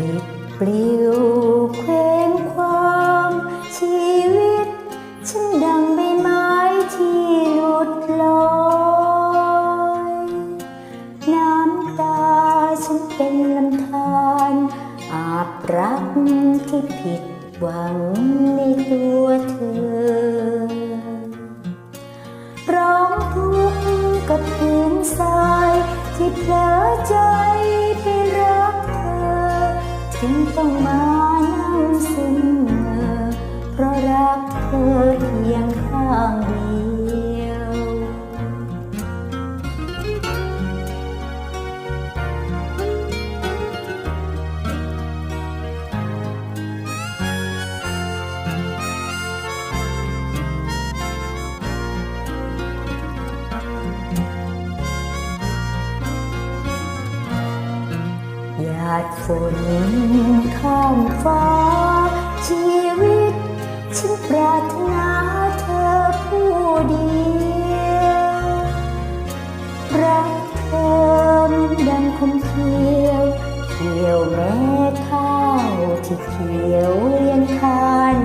ลิดปลิวเคว้งความชีวิต ฉันดังใบไม้ที่หลุดลอยน้ำตาฉันเป็นลำธารอาบรักที่ผิดหวังในตัวเธอ ร้องทุกข์กับพื้นสายที่เพลอใจไปรัก จึงต้องมานั่งซึมเงเพราะรักเธอเพียงข้างเดียวาดฝนข้ามฟ้า ชีวิต ฉันปรารถนาเธอผู้เดียวรักเธอดังคมเขียวเขียวแม้ข้าวที่เขียวเลียงคาน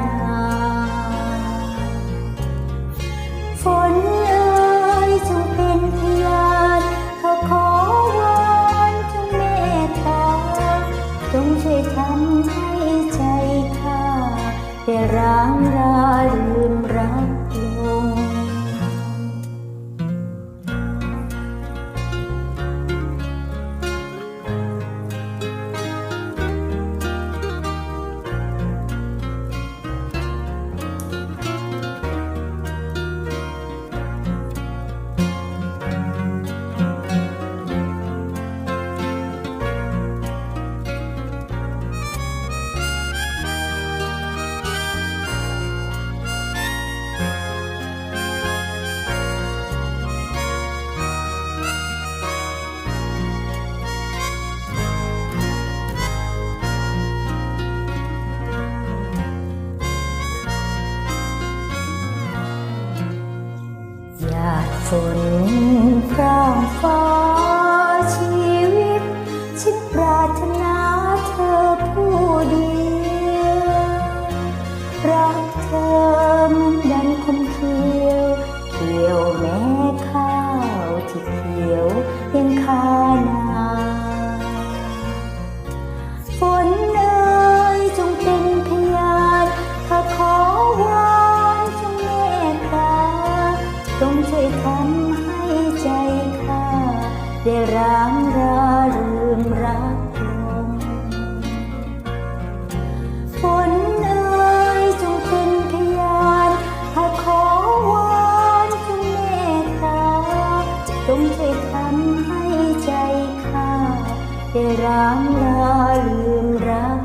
นพร่างฟ้าชีวิตฉันปรารถนาเธอผู้เดียวรัก ร้างราลืมรักลมฝนเอ่ยจงเป็นพยานหาขอวอนจงเมตตาจงช่วยทำให้ใจข้าได้ร้างราลืมรัก